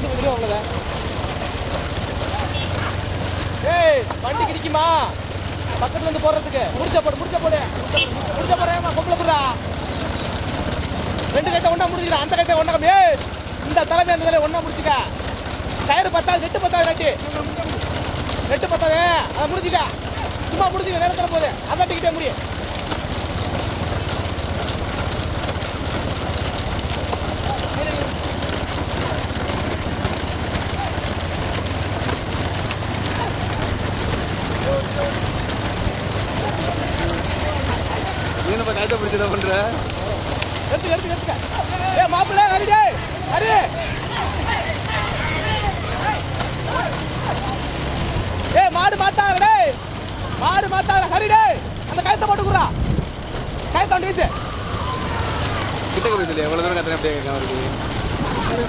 வந்து விடுவோம் அவ்வளோதான் ஏய் வண்டி கிடைக்குமா? பக்கத்துல இருந்து போடுறதுக்கு முடிச்ச போடு. முடிச்ச போடு முடிச்ச போறேன் பொம்பளை புறா ரெண்டு கைத்த ஒன்றா முடிச்சுக்கிறேன் அந்த கைத்த ஒன்றா கம்மி. ஏய் இந்த தலைமை அந்த தலைமை ஒன்றா முடிச்சுக்க. கயிறு பத்தாது நெட்டு பத்தாது நட்டி நெட்டு பத்தாது அதை முடிச்சுக்க சும்மா முடிச்சுக்க நேரத்தில் போகுது அதான் டிக்கிட்டே முடியும் நீ நம்ம கைத்தை பிடிச்சத பண்ற? எடுத்து எடுத்து எடுத்துக்க. ஏ மாப்பிள்ளை ஹரி டேய். ஹரி ஏ மாடு மாத்தாங்க டேய். மாடு மாத்தாங்க ஹரி டேய். அந்த கயத்தை போட்டு குறா கயத்தை வந்து வீசு. கிட்டக்க போய் எவ்வளவு தூரம் கத்துறேன் அப்படியே கேட்காம இருக்கு அது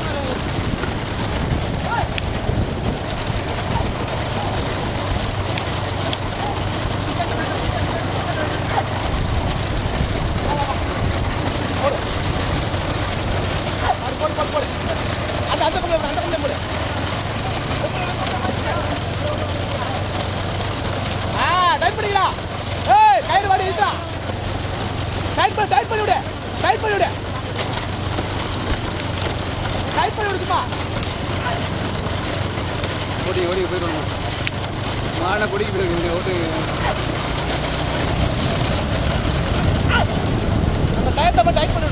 போடு போடு போடு அந்த அந்த அந்த போடு ஆ டைப் பண்ணிக்கிறா ஏய் கயிறு வாடி வீசுறா டைப் பண்ணி டைப் பண்ணி விடு டைப் பண்ணி விடு டைப் பண்ணி விடுச்சுமா ஓடி ஓடி போயிடணும் மாடை பிடிக்க போயிருக்கு ஓட்டு டயத்தை டைப் பண்ணி